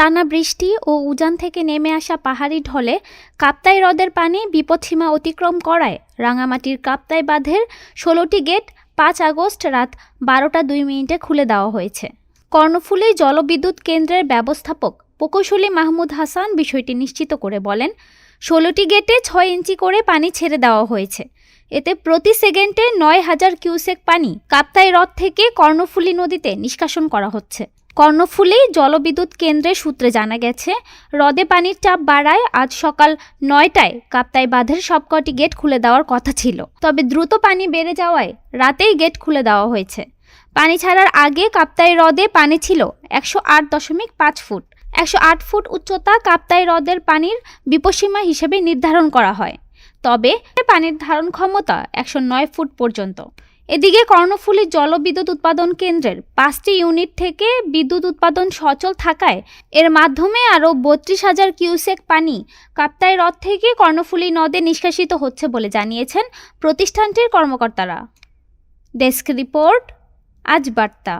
টানা বৃষ্টি ও উজান থেকে নেমে আসা পাহাড়ি ঢলে কাপ্তাই হ্রদের পানি বিপদসীমা অতিক্রম করায়। রাঙামাটির কাপ্তাই বাঁধের ষোলোটি গেট পাঁচ আগস্ট রাত বারোটা দুই মিনিটে খুলে দেওয়া হয়েছে। কর্ণফুলী জলবিদ্যুৎ কেন্দ্রের ব্যবস্থাপক প্রকৌশলী মাহমুদ হাসান বিষয়টি নিশ্চিত করে বলেন, ষোলোটি গেটে ছয় ইঞ্চি করে পানি ছেড়ে দেওয়া হয়েছে। এতে প্রতি সেকেন্ডে নয় হাজার কিউসেক পানি কাপ্তাই হ্রদ থেকে কর্ণফুলী নদীতে নিষ্কাশন করা হচ্ছে। কর্ণফুলী জলবিদ্যুৎ কেন্দ্রের সূত্রে জানা গেছে, হ্রদে পানির চাপ বাড়ায় আজ সকাল নয়টায় কাপ্তাই বাঁধের সবকটি গেট খুলে দেওয়ার কথা ছিল। তবে দ্রুত পানি বেড়ে যাওয়ায় রাতেই গেট খুলে দেওয়া হয়েছে। পানি ছাড়ার আগে কাপ্তাই হ্রদে পানি ছিল একশো আট দশমিক পাঁচ ফুট। একশো আট ফুট উচ্চতা কাপ্তাই হ্রদের পানির বিপসীমা হিসেবে নির্ধারণ করা হয়। তবে পানির ধারণ ক্ষমতা একশো নয় ফুট পর্যন্ত। এদিকে কর্ণফুলী জলবিদ্যুৎ উৎপাদন কেন্দ্রের পাঁচটি ইউনিট থেকে বিদ্যুৎ উৎপাদন সচল থাকায় এর মাধ্যমে আরও বত্রিশ হাজার কিউসেক পানি কাপ্তাই হ্রদ থেকে কর্ণফুলী নদে নিষ্কাশিত হচ্ছে বলে জানিয়েছেন প্রতিষ্ঠানটির কর্মকর্তারা। ডেস্ক রিপোর্ট, আজ বার্তা।